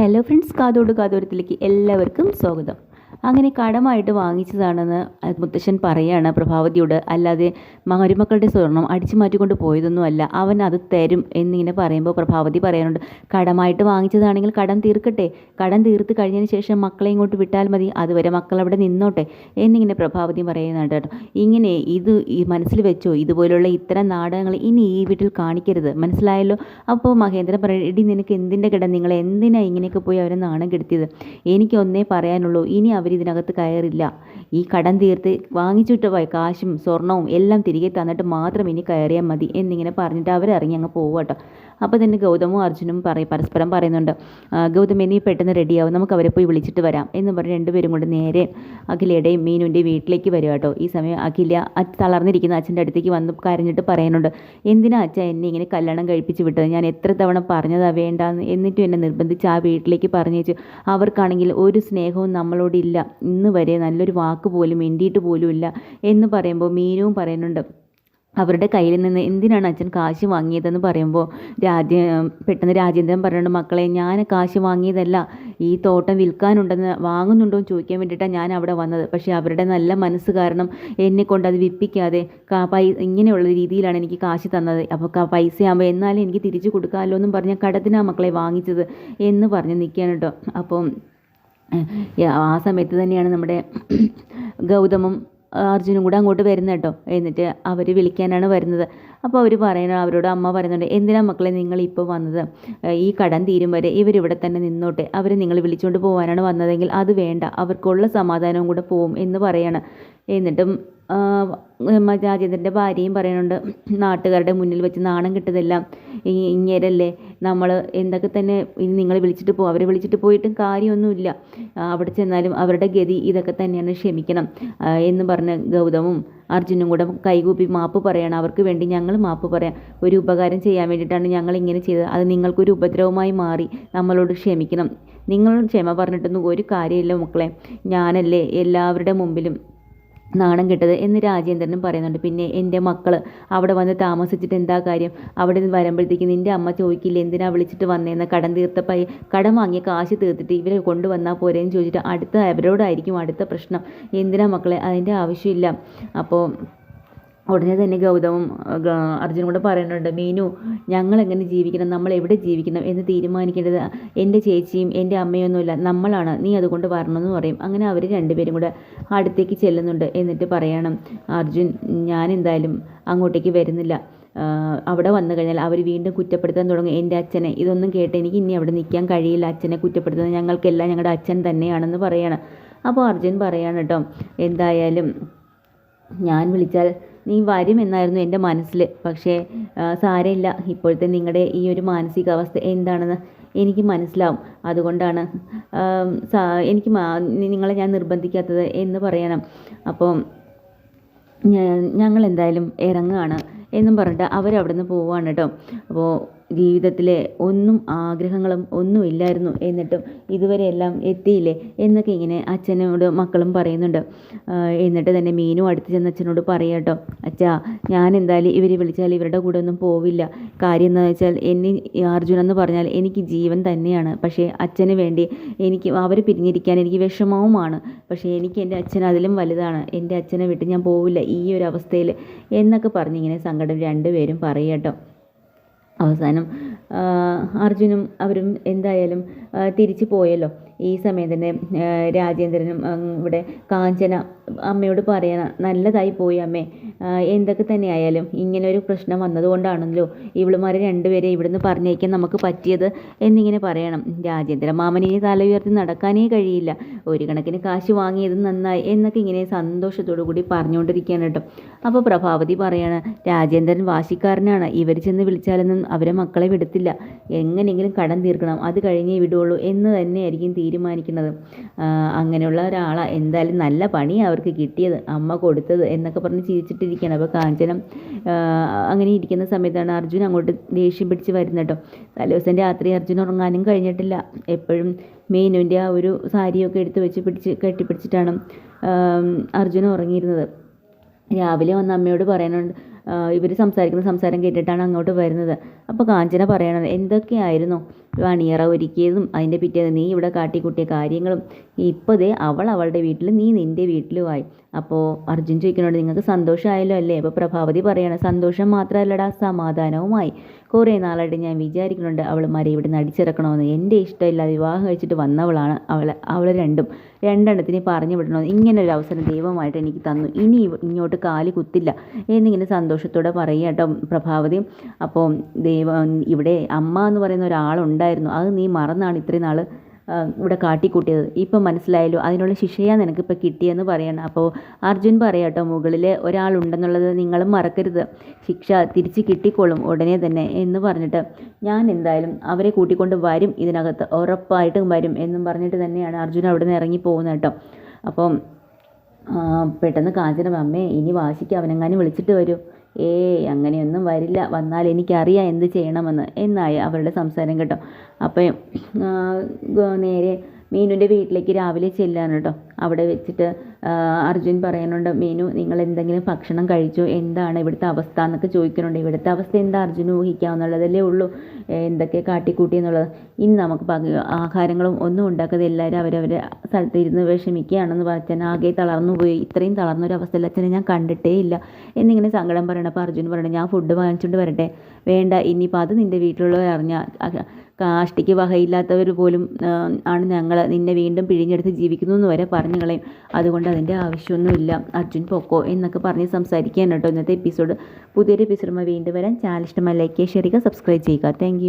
Hello friends കാതോട് കാതോരത്തിലേക്ക് എല്ലാവർക്കും സ്വാഗതം. അങ്ങനെ കടമായിട്ട് വാങ്ങിച്ചതാണെന്ന് മുത്തശ്ശൻ പറയാണ് പ്രഭാവതിയോട്. അല്ലാതെ മരുമക്കളുടെ സ്വർണം അടിച്ചു മാറ്റിക്കൊണ്ട് പോയതൊന്നും അല്ല അവൻ അത് തരും എന്നിങ്ങനെ പറയുമ്പോൾ പ്രഭാവതി പറയാനുണ്ട് കടമായിട്ട് വാങ്ങിച്ചതാണെങ്കിൽ കടം തീർക്കട്ടെ. കടം തീർത്ത് കഴിഞ്ഞതിന് ശേഷം മക്കളെ ഇങ്ങോട്ട് വിട്ടാൽ മതി. അതുവരെ മക്കൾ അവിടെ നിന്നോട്ടെ. എന്നിങ്ങനെ പ്രഭാവതി പറയുന്നുണ്ട് കേട്ടോ. ഇങ്ങനെ ഇത് ഈ മനസ്സിൽ വെച്ചോ ഇതുപോലുള്ള ഇത്തരം നാടകങ്ങൾ ഇനി ഈ വീട്ടിൽ കാണിക്കരുത്. മനസ്സിലായല്ലോ? അപ്പോൾ മഹേന്ദ്രൻ പറയും ഇടി നിനക്ക് എന്തിന്റെ കിട? നിങ്ങൾ എന്തിനാ ഇങ്ങനെയൊക്കെ പോയി അവരെ നാണം കെടുത്തിയത്? എനിക്ക് ഒന്നേ പറയാനുള്ളൂ ഇനി അവർ ഇതിനകത്ത് കയറില്ല. ഈ കടം തീർത്ത് വാങ്ങിച്ചിട്ട് പോയ കാശും സ്വർണവും എല്ലാം തിരികെ തന്നിട്ട് മാത്രം ഇനി കയറിയാൽ മതി എന്നിങ്ങനെ പറഞ്ഞിട്ട് അവരിറങ്ങി അങ്ങ് കേട്ടോ. അപ്പോൾ തന്നെ ഗൗതമും അർജുനും പറയും പരസ്പരം പറയുന്നുണ്ട് ഗൗതം ഇനി പെട്ടെന്ന് റെഡിയാവും നമുക്ക് അവരെ പോയി വിളിച്ചിട്ട് വരാം. എന്ന് പറഞ്ഞ് രണ്ടുപേരും കൊണ്ട് നേരെ അഖിലയുടെയും മീനുന്റെയും വീട്ടിലേക്ക് വരും കേട്ടോ. ഈ സമയം അഖില തളർന്നിരിക്കുന്ന അച്ഛന്റെ അടുത്തേക്ക് വന്ന് കരഞ്ഞിട്ട് പറയുന്നുണ്ട് എന്തിനാ അച്ഛൻ എന്നെ ഇങ്ങനെ കല്യാണം കഴിപ്പിച്ച് വിട്ടത്? ഞാൻ എത്ര തവണ പറഞ്ഞതാ വേണ്ടാന്ന്? എന്നിട്ടും എന്നെ നിർബന്ധിച്ച് ആ വീട്ടിലേക്ക് പറഞ്ഞേച്ചു അവർക്കാണെങ്കിൽ ഒരു സ്നേഹവും നമ്മളോടില്ല. ഇന്ന് വരെ നല്ലൊരു വാക്ക് പോലും മിണ്ടിയിട്ട് പോലും ഇല്ല. എന്ന് പറയുമ്പോൾ മീനുവും പറയുന്നുണ്ട് അവരുടെ കയ്യിൽ നിന്ന് എന്തിനാണ് അച്ഛൻ കാശ് വാങ്ങിയതെന്ന് പറയുമ്പോൾ രാജ്യ പെട്ടെന്ന് രാജേന്ദ്രൻ പറയുന്നുണ്ട് മക്കളെ ഞാൻ കാശ് വാങ്ങിയതല്ല. ഈ തോട്ടം വിൽക്കാനുണ്ടെന്ന് വാങ്ങുന്നുണ്ടോ എന്ന് ചോദിക്കാൻ വേണ്ടിയിട്ടാണ് ഞാൻ അവിടെ വന്നത്. പക്ഷേ അവരുടെ നല്ല മനസ്സ് കാരണം എന്നെ കൊണ്ട് അത് വിൽപ്പിക്കാതെ പൈ ഇങ്ങനെയുള്ള രീതിയിലാണ് എനിക്ക് കാശ് തന്നത്. അപ്പോൾ പൈസയാകുമ്പോൾ എന്നാലും എനിക്ക് തിരിച്ചു കൊടുക്കാമല്ലോ എന്നും പറഞ്ഞ കടത്തിനാണ് മക്കളെ വാങ്ങിച്ചത് എന്ന് പറഞ്ഞ് നിൽക്കുകയാണ് കേട്ടോ. അപ്പം ആ സമയത്ത് തന്നെയാണ് നമ്മുടെ ഗൗതമും അർജുനും കൂടെ അങ്ങോട്ട് വരുന്നത് കേട്ടോ. എന്നിട്ട് അവർ വിളിക്കാനാണ് വരുന്നത്. അപ്പോൾ അവർ പറയണ അവരോട് അമ്മ പറയുന്നുണ്ട് എന്തിനാ മക്കളെ നിങ്ങൾ ഇപ്പോൾ വന്നത്? ഈ കടം തീരും വരെ ഇവരിവിടെ തന്നെ നിന്നോട്ടെ. അവർ നിങ്ങൾ വിളിച്ചുകൊണ്ട് പോകാനാണ് വന്നതെങ്കിൽ അത് വേണ്ട. അവർക്കുള്ള സമാധാനവും കൂടെ പോവും എന്ന് പറയാണ്. എന്നിട്ടും രാജേന്ദ്രന്റെ ഭാര്യയും പറയുന്നുണ്ട് നാട്ടുകാരുടെ മുന്നിൽ വെച്ച് നാണം കിട്ടുന്നില്ല ഇങ്ങേരല്ലേ? നമ്മൾ എന്തൊക്കെ തന്നെ ഇനി നിങ്ങളെ വിളിച്ചിട്ട് പോകും അവരെ വിളിച്ചിട്ട് പോയിട്ടും കാര്യമൊന്നുമില്ല. അവിടെ ചെന്നാലും അവരുടെ ഗതി ഇതൊക്കെ തന്നെയാണ് ക്ഷമിക്കണം. എന്ന് പറഞ്ഞ് ഗൗതമും അർജുനും കൂടെ കൈകൂപ്പി മാപ്പ് പറയണം. അവർക്ക് വേണ്ടി ഞങ്ങൾ മാപ്പ് പറയാം. ഒരു ഉപകാരം ചെയ്യാൻ വേണ്ടിയിട്ടാണ് ഞങ്ങൾ ഇങ്ങനെ ചെയ്തത്. അത് നിങ്ങൾക്കൊരു ഉപദ്രവമായി മാറി നമ്മളോട് ക്ഷമിക്കണം. നിങ്ങൾ ക്ഷമ പറഞ്ഞിട്ടൊന്നും ഒരു കാര്യമില്ല മക്കളെ. ഞാനല്ലേ എല്ലാവരുടെ മുമ്പിലും നാണം കെട്ടത് എന്ന് രാജേന്ദ്രനും പറയുന്നുണ്ട്. പിന്നെ എന്റെ മക്കൾ അവിടെ വന്ന് താമസിച്ചിട്ട് എന്താ കാര്യം? അവിടെ നിന്ന് വരുമ്പോഴത്തേക്ക് നിന്റെ അമ്മ ചോദിക്കില്ല എന്തിനാ വിളിച്ചിട്ട് വന്നേന്ന്? കടം തീർത്ത പൈ കടം വാങ്ങിയ കാശ് തീർത്തിട്ട് ഇവരെ കൊണ്ടുവന്നാൽ പോരേന്ന് ചോദിച്ചിട്ട് അടുത്ത അവരോടായിരിക്കും അടുത്ത പ്രശ്നം. എന്തിനാ മക്കളെ? അതിന്റെ ആവശ്യമില്ല. അപ്പോൾ ഉടനെ തന്നെ ഗൗതമം അർജുനും കൂടെ പറയുന്നുണ്ട് മീനു ഞങ്ങൾ എങ്ങനെ ജീവിക്കണം? നമ്മൾ എവിടെ ജീവിക്കണം എന്ന് തീരുമാനിക്കേണ്ടത് എന്റെ ചേച്ചിയും എന്റെ അമ്മയൊന്നുമില്ല. നമ്മളാണ്. നീ അതുകൊണ്ട് വരണമെന്ന് പറയും. അങ്ങനെ അവർ രണ്ടുപേരും കൂടെ അടുത്തേക്ക് ചെല്ലുന്നുണ്ട്. എന്നിട്ട് പറയണം അർജുൻ ഞാൻ എന്തായാലും അങ്ങോട്ടേക്ക് വരുന്നില്ല. അവിടെ വന്നു കഴിഞ്ഞാൽ അവർ വീണ്ടും കുറ്റപ്പെടുത്താൻ തുടങ്ങും. എന്റെ അച്ഛനെ ഇതൊന്നും കേട്ട് എനിക്ക് ഇനി അവിടെ നിൽക്കാൻ കഴിയില്ല. അച്ഛനെ കുറ്റപ്പെടുത്തുന്നത് ഞങ്ങൾക്കെല്ലാം ഞങ്ങളുടെ അച്ഛൻ തന്നെയാണെന്ന് പറയണം. അപ്പോൾ അർജുൻ പറയാണ് കേട്ടോ എന്തായാലും ഞാൻ വിളിച്ചാൽ നീ വരുമെന്നായിരുന്നു എന്റെ മനസ്സിൽ. പക്ഷേ സാരമില്ല. ഇപ്പോഴത്തെ നിങ്ങളുടെ ഈ ഒരു മാനസികാവസ്ഥ എന്താണെന്ന് എനിക്ക് മനസ്സിലാവും. അതുകൊണ്ടാണ് എനിക്ക് നിങ്ങളെ ഞാൻ നിർബന്ധിക്കാത്തത് എന്ന് പറയണം. അപ്പോൾ ഞങ്ങൾ എന്തായാലും ഇറങ്ങുകയാണ് എന്നും പറഞ്ഞിട്ട് അവരവിടെ നിന്ന് പോവുകയാണ് കേട്ടോ. അപ്പോൾ ജീവിതത്തിലെ ഒന്നും ആഗ്രഹങ്ങളും ഒന്നും ഇല്ലായിരുന്നു എന്നിട്ടും ഇതുവരെ എല്ലാം എത്തിയില്ലേ എന്നൊക്കെ ഇങ്ങനെ അച്ഛനോട് മക്കളും പറയുന്നുണ്ട്. എന്നിട്ട് തന്നെ മീനു അടുത്ത് ചെന്ന് അച്ഛനോട് പറയാം കേട്ടോ അച്ഛാ ഞാൻ എന്തായാലും ഇവരെ വിളിച്ചാൽ ഇവരുടെ കൂടെ ഒന്നും പോവില്ല. കാര്യം എന്താണെന്ന് വെച്ചാൽ എന്നെ അർജുൻ എന്ന് പറഞ്ഞാൽ എനിക്ക് ജീവൻ തന്നെയാണ്. പക്ഷേ അച്ഛന് വേണ്ടി എനിക്ക് അവർ പിരിഞ്ഞിരിക്കാൻ എനിക്ക് വിഷമവുമാണ്. പക്ഷേ എനിക്ക് എന്റെ അച്ഛൻ അതിലും വലുതാണ്. എന്റെ അച്ഛനെ വിട്ട് ഞാൻ പോവില്ല ഈ ഒരു അവസ്ഥയിൽ എന്നൊക്കെ പറഞ്ഞിങ്ങനെ സങ്കടം രണ്ടുപേരും പറയട്ടോ അവസാനം അർജുനും അവരും എന്തായാലും തിരിച്ചു പോയല്ലോ. ഈ സമയം തന്നെ രാജേന്ദ്രനും ഇവിടെ കാഞ്ചന അമ്മയോട് പറയണം നല്ലതായി പോയി അമ്മേ. എന്തൊക്കെ തന്നെ ആയാലും ഇങ്ങനെ ഒരു പ്രശ്നം വന്നതുകൊണ്ടാണല്ലോ ഇവളുമാരെ രണ്ടുപേരെ ഇവിടുന്ന് പറഞ്ഞേക്കാൻ നമുക്ക് പറ്റിയത് എന്നിങ്ങനെ പറയണം. രാജേന്ദ്ര മാമനിനെ തല ഉയർത്തി നടക്കാനേ കഴിയില്ല. ഒരു കണക്കിന് കാശ് വാങ്ങിയത് നന്നായി എന്നൊക്കെ ഇങ്ങനെ സന്തോഷത്തോടു കൂടി പറഞ്ഞുകൊണ്ടിരിക്കുകയാണ് കേട്ടോ. അപ്പോൾ പ്രഭാവതി പറയാണ് രാജേന്ദ്രൻ വാശിക്കാരനാണ്. ഇവർ ചെന്ന് വിളിച്ചാലൊന്നും അവരെ മക്കളെ വിടത്തില്ല. എങ്ങനെയെങ്കിലും കടം തീർക്കണം. അത് കഴിഞ്ഞേ വിടുള്ളൂ എന്ന് തന്നെയായിരിക്കും തീരുമാനിക്കുന്നത്. അങ്ങനെയുള്ള ഒരാളാണ് എന്തായാലും നല്ല പണി അവർക്ക് കിട്ടിയത്. അമ്മ കൊടുത്തത് എന്നൊക്കെ പറഞ്ഞ് ചിരിച്ചിട്ടിരിക്കുകയാണ്. അപ്പോൾ കാഞ്ചനം അങ്ങനെ ഇരിക്കുന്ന സമയത്താണ് അർജുൻ അങ്ങോട്ട് ദേഷ്യം പിടിച്ച് വരുന്നത് കേട്ടോ. തലേദിവസം രാത്രി അർജുൻ ഉറങ്ങാനും കഴിഞ്ഞിട്ടില്ല. എപ്പോഴും മീനുവിന്റെ ആ ഒരു സാരിയൊക്കെ എടുത്ത് വെച്ച് പിടിച്ച് കെട്ടിപ്പിടിച്ചിട്ടാണ് അർജുൻ ഉറങ്ങിയിരുന്നത്. രാവിലെ വന്ന് അമ്മയോട് പറയാനുണ്ട് ഇവർ സംസാരിക്കുന്ന സംസാരം കേട്ടിട്ടാണ് അങ്ങോട്ട് വരുന്നത്. അപ്പോൾ കാഞ്ചന പറയണത് എന്തൊക്കെയായിരുന്നു അണിയറ ഒരുക്കിയതും അതിന്റെ പിറ്റേന്ന് നീ ഇവിടെ കാട്ടിക്കൂട്ടിയ കാര്യങ്ങളും? ഇപ്പോൾ ദേ അവൾ അവളുടെ വീട്ടിൽ നീ നിന്റെ വീട്ടിലുമായി. അപ്പോൾ അർജുൻ ചോദിക്കുന്നുണ്ട് നിങ്ങൾക്ക് സന്തോഷമായല്ലോ അല്ലേ? അപ്പോൾ പ്രഭാവതി പറയണം സന്തോഷം മാത്രമല്ലടാ സമാധാനവുമായി. കുറേ നാളായിട്ട് ഞാൻ വിചാരിക്കുന്നുണ്ട് അവളുമാരെ ഇവിടെ നിന്ന് അടിച്ചിറക്കണമെന്ന്. എന്റെ ഇഷ്ടമില്ലാതെ വിവാഹം കഴിച്ചിട്ട് വന്നവളാണ് അവളെ. അവളെ രണ്ടും. രണ്ടെണ്ണത്തിന് പറഞ്ഞു വിടണമെന്ന് ഇങ്ങനെ ഒരു അവസരം ദൈവമായിട്ട് എനിക്ക് തന്നു. ഇനി ഇങ്ങോട്ട് കാൽ കുത്തില്ല എന്നിങ്ങനെ സന്തോഷത്തോടെ പറയുക കേട്ടോ പ്രഭാവതി. അപ്പോൾ ദൈവം ഇവിടെ അമ്മ എന്ന് പറയുന്ന ഒരാളുണ്ടായിരുന്നു. അത് നീ മറന്നാണ് ഇത്രയും നാൾ ഇവിടെ കാട്ടിക്കൂട്ടിയത്. ഇപ്പം മനസ്സിലായല്ലോ അതിനുള്ള ശിക്ഷയാണ് നിനക്കിപ്പോൾ കിട്ടിയെന്ന് പറയണം. അപ്പോൾ അർജുൻ പറയാട്ടോ മുകളിൽ ഒരാളുണ്ടെന്നുള്ളത് നിങ്ങളും മറക്കരുത്. ശിക്ഷ തിരിച്ച് കിട്ടിക്കോളും ഉടനെ തന്നെ എന്ന് പറഞ്ഞിട്ട് ഞാൻ എന്തായാലും അവരെ കൂട്ടിക്കൊണ്ട് വരും ഇതിനകത്ത് ഉറപ്പായിട്ടും വരും എന്നും പറഞ്ഞിട്ട് തന്നെയാണ് അർജുൻ അവിടെ നിന്ന് ഇറങ്ങി പോകുന്നത് കേട്ടോ. അപ്പം പെട്ടെന്ന് കാഞ്ചന അമ്മേ ഇനി വാശിക്ക് അവനെങ്ങാനും വിളിച്ചിട്ട് വരൂ. ഏയ് അങ്ങനെയൊന്നും വരില്ല. വന്നാൽ എനിക്കറിയാം എന്ത് ചെയ്യണമെന്ന്. എന്നായി അവരുടെ സംസാരം കേട്ടോ. അപ്പം നേരെ മീനുന്റെ വീട്ടിലേക്ക് രാവിലെ ചെല്ലാണ് കേട്ടോ. അവിടെ വെച്ചിട്ട് അർജുൻ പറയുന്നുണ്ട് മീനു നിങ്ങൾ എന്തെങ്കിലും ഭക്ഷണം കഴിച്ചോ? എന്താണ് ഇവിടുത്തെ അവസ്ഥ? എന്നൊക്കെ ചോദിക്കുന്നുണ്ട്. ഇവിടുത്തെ അവസ്ഥ എന്താ അർജുന്? ഊഹിക്കാവുന്നുള്ളതല്ലേ ഉള്ളൂ. എന്തൊക്കെ കാട്ടിക്കൂട്ടി എന്നുള്ളത്? ഇന്ന് നമുക്ക് ആഹാരങ്ങളും ഒന്നും ഉണ്ടാക്കാതെ എല്ലാവരും അവരവരെ സ്ഥലത്ത് ഇരുന്ന് വിഷമിക്കുകയാണെന്ന് പറഞ്ഞാൽ ആകെ തളർന്നു പോയി. ഇത്രയും തളർന്നൊരു അവസ്ഥയിൽ അച്ഛനെ ഞാൻ കണ്ടിട്ടേ ഇല്ല. എന്നിങ്ങനെ സങ്കടം പറയണം അപ്പോൾ അർജുൻ പറയണം ഞാൻ ഫുഡ് വാങ്ങിച്ചുകൊണ്ട് വരട്ടെ. വേണ്ട ഇനിയിപ്പോൾ അത് നിന്റെ വീട്ടിലുള്ളവർ അറിഞ്ഞാൽ കാഷ്ടിക്ക് വകയില്ലാത്തവർ പോലും ആണ് ഞങ്ങൾ നിന്നെ വീണ്ടും പിഴിഞ്ഞെടുത്ത് ജീവിക്കുന്നു എന്ന് വരെ പറഞ്ഞു കളയും അതുകൊണ്ട് അതിന്റെ ആവശ്യമൊന്നുമില്ല. അർജുൻ പൊക്കോ എന്നൊക്കെ പറഞ്ഞ് സംസാരിക്കാൻ കേട്ടോ ഇന്നത്തെ എപ്പിസോഡ് പുതിയൊരു എപ്പിസോഡുമായി വീണ്ടും വരാൻ ചാനൽ ഇഷ്ടമായി ലൈക്ക് ചെയ്യുക സബ്സ്ക്രൈബ് ചെയ്യുക താങ്ക്